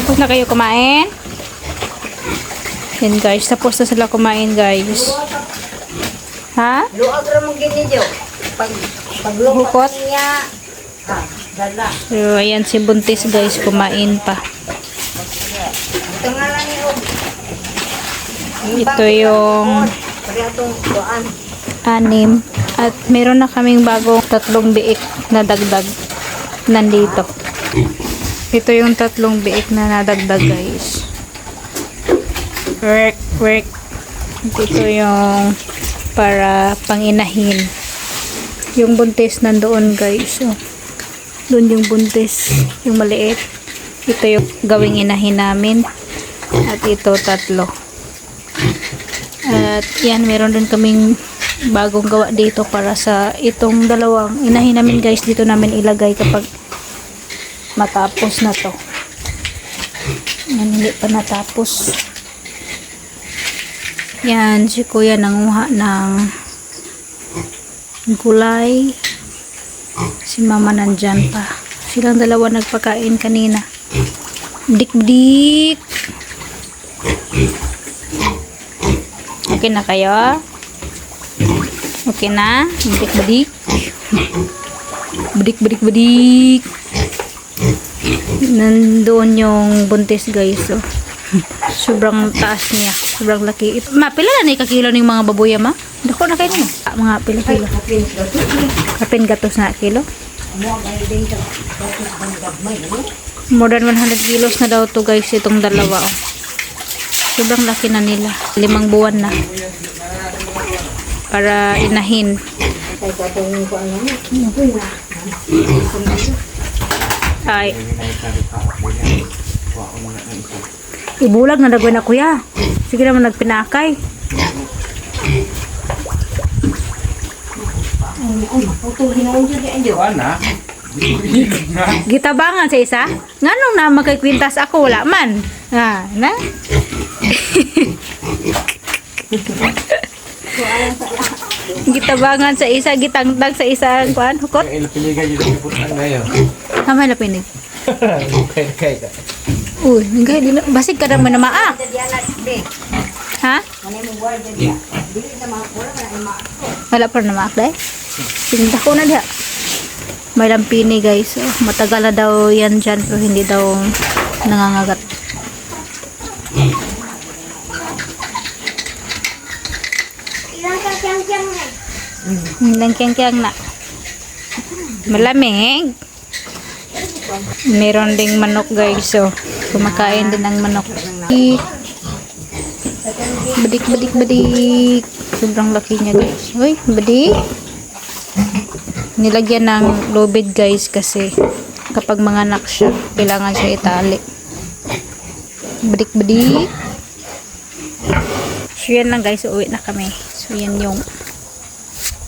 Tapos na kayo kumain? Yan guys, tapos na sila kumain guys. Ha? Luag ra mo gini jo. Pag paglukot niya. Ah, dala. So, ayan si Buntis guys, kumain pa. Ito nga lang yung Ito yung anim. At meron na kaming bagong tatlong biik na dagdag nandito. Ito yung tatlong biik na nadagdag guys. Work, work. Ito yung para panginahin. Yung buntis nandoon guys. Oh. Doon yung buntis. Yung maliit. Ito yung gawing inahin namin. At ito tatlo. At yan, meron din kaming bagong gawa dito para sa itong dalawang inahin namin guys. Dito namin ilagay kapag matapos na to. Yan, hindi pa natapos. Yan, si kuya nanguha ng gulay. Si mama nandyan pa. Silang dalawa nagpakain kanina. Dik-dik. Okay na kayo? Okay na? Badik-badik. Badik-badik-badik. Nandoon yung buntis guys. Oh. Sobrang taas niya. Sobrang laki. Ito, ma, pila na ni kakilo ng mga baboya ma? Dako na kayo. Ah, mga pila kilo. Kapin gatos na kilo. More than 100 kilos na daw to guys itong dalawa. Oh. Sobrang laki na nila. Limang buwan na. Para inahin. Kay katong ko ano. Ay. Ibulag na dagway na kuya. Sige naman nagpinakay. Gitabangan sa isa. Nganong na magkikwintas ako wala man. Ha, na? Gitabangan sa isa, gitangtag sa isa ang kuan, hukot. Kaya ilapiligan yung nakiputan ngayon. Tama na pinig. Kaya kaya ka. Uy, ngay di na basig ka naman na maa. Ha? Wala pa na maak dai. Sinda ko na diha. May lampini guys. Oh, matagal na daw yan dyan pero hindi daw nangangagat. Ilang ka kyang kyang na. Nilang kyang na. Malamig. Meron ding manok guys. So, kumakain din ng manok. Badik, badik, badik. Sobrang laki niya guys. Uy, badik. Nilagyan ng lubid guys kasi kapag manganak siya, kailangan siya itali. Badik, badik. So, yan lang guys. Uwi na kami. So, yan yung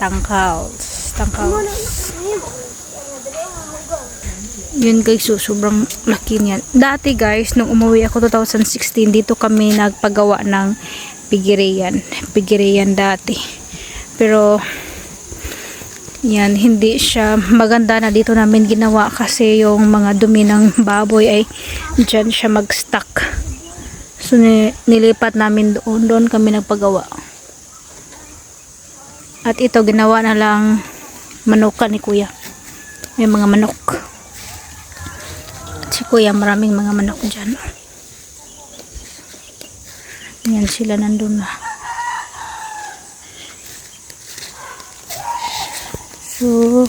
tangkals. Tangkals. Yun guys, so sobrang laki niyan. Dati guys, nung umuwi ako 2016, dito kami nagpagawa ng pigirian. Pigirian dati. Pero, yan, hindi siya maganda na dito namin ginawa kasi yung mga dumi ng baboy ay dyan siya mag-stuck. So, ni- nilipat namin doon. Doon kami nagpagawa. At ito, ginawa na lang manukan ni kuya. May mga manok. At si kuya, maraming mga manok dyan. Yan sila nandun na. So,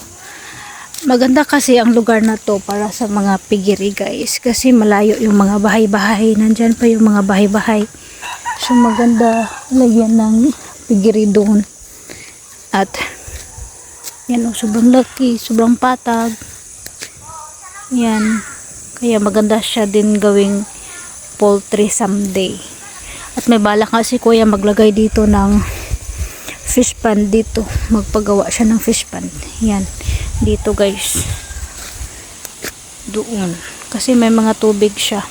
maganda kasi ang lugar na to para sa mga pigiri guys. Kasi malayo yung mga bahay-bahay. Nandyan pa yung mga bahay-bahay. So, maganda lagyan ng pigiri doon. At, yan o, sobrang laki, sobrang patag. Yan. Kaya maganda siya din gawing poultry someday. At may balak nga si kuya maglagay dito ng fish pan dito. Magpagawa siya ng fish pan. Yan. Dito guys. Doon. Kasi may mga tubig siya.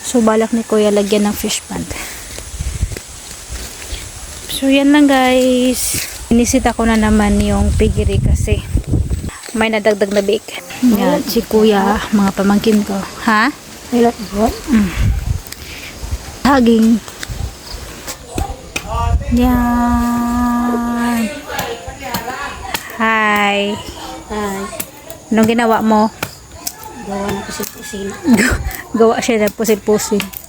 So balak ni kuya lagyan ng fish pan. So yan lang guys. Inisita ko na naman yung pigiri kasi may nadagdag na bake. Yan, si kuya, mga pamangkin ko. Ha? I like what? Mm. Haging. Yan. Hi. Hi. Anong ginawa mo? Gawa na pusil-pusil. Gawa siya na pusil-pusil.